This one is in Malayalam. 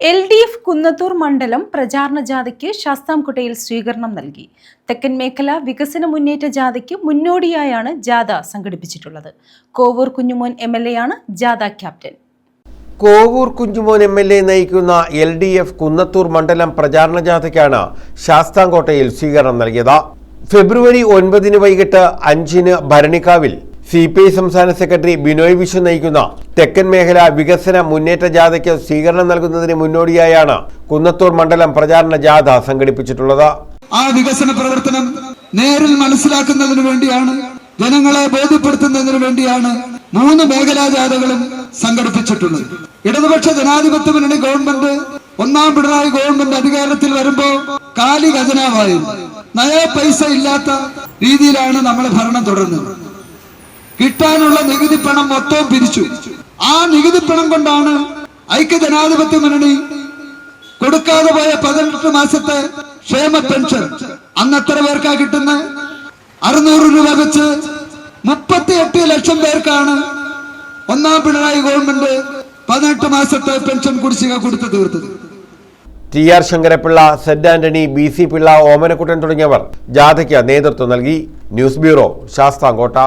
എൽ ഡി എഫ് കുന്നത്തൂർ മണ്ഡലം പ്രചാരണ ജാഥയ്ക്ക് ശാസ്താംകോട്ടയിൽ സ്വീകരണം നൽകി. തെക്കൻ മേഖല വികസന മുന്നേറ്റ ജാഥയ്ക്ക് മുന്നോടിയായാണ് ജാഥ സംഘടിപ്പിച്ചിട്ടുള്ളത്. Kovoor Kunjumon M L A ആണ് ജാഥ captain. Kovoor Kunjumon M L A നയിക്കുന്ന എൽ ഡി എഫ് കുന്നത്തൂർ മണ്ഡലം പ്രചാരണ ജാഥയ്ക്കാണ് ശാസ്താംകോട്ടയിൽ സ്വീകരണം നൽകിയത്. ഫെബ്രുവരി ഒൻപതിന് വൈകിട്ട് അഞ്ചിന് ഭരണിക്കാവിൽ സി പി ഐ സംസ്ഥാന സെക്രട്ടറി ബിനോയ് വിശ്വ നയിക്കുന്ന തെക്കൻ മേഖല വികസന മുന്നേറ്റ ജാഥയ്ക്ക് സ്വീകരണം നൽകുന്നതിന് മുന്നോടിയായാണ് കുന്നത്തൂർ മണ്ഡലം പ്രചാരണ ജാഥ സംഘടിപ്പിച്ചിട്ടുള്ളത്. ആ വികസന പ്രവർത്തനം നേരിൽ മനസ്സിലാക്കുന്നതിന് വേണ്ടിയാണ് ജനങ്ങളെ ബോധ്യപ്പെടുത്തുന്നതിന് വേണ്ടിയാണ് മൂന്ന് മേഖലാ ജാഥകളും സംഘടിപ്പിച്ചിട്ടുള്ളത്. ഇടതുപക്ഷ ജനാധിപത്യ മുന്നണി ഗവൺമെന്റ് ഒന്നാം പിണറായി ഗവൺമെന്റ് അധികാരത്തിൽ വരുമ്പോ കാലി ഖജനാവായി നയ പൈസ ഇല്ലാത്ത രീതിയിലാണ് നമ്മൾ ഭരണം തുടർന്നത് കിട്ടാനുള്ള നികുതി പണം മൊത്തവും പിരിച്ചു. ആ നികുതി പണം കൊണ്ടാണ് ഐക്യജനാധിപത്യ മുന്നണി കൊടുക്കാതെ പോയ പതിനെട്ട് മാസത്തെ ക്ഷേമ പെൻഷൻ അന്ന് എത്ര പേർക്കാ കിട്ടുന്നത് അറുന്നൂറ് രൂപ വെച്ച് മുപ്പത്തിയെട്ട് ലക്ഷം പേർക്കാണ് ഒന്നാം പിണറായി ഗവൺമെന്റ് പതിനെട്ട് മാസത്തെ പെൻഷൻ കുടിശ്ശിക കൊടുത്തു തീർത്തത്. T R Sankarapillai Z Antony B C Pillai Omanakuttan തുടങ്ങിയവർ ജാഥയ്ക്ക് നേതൃത്വം നൽകി. News bureau Sasthamkotta.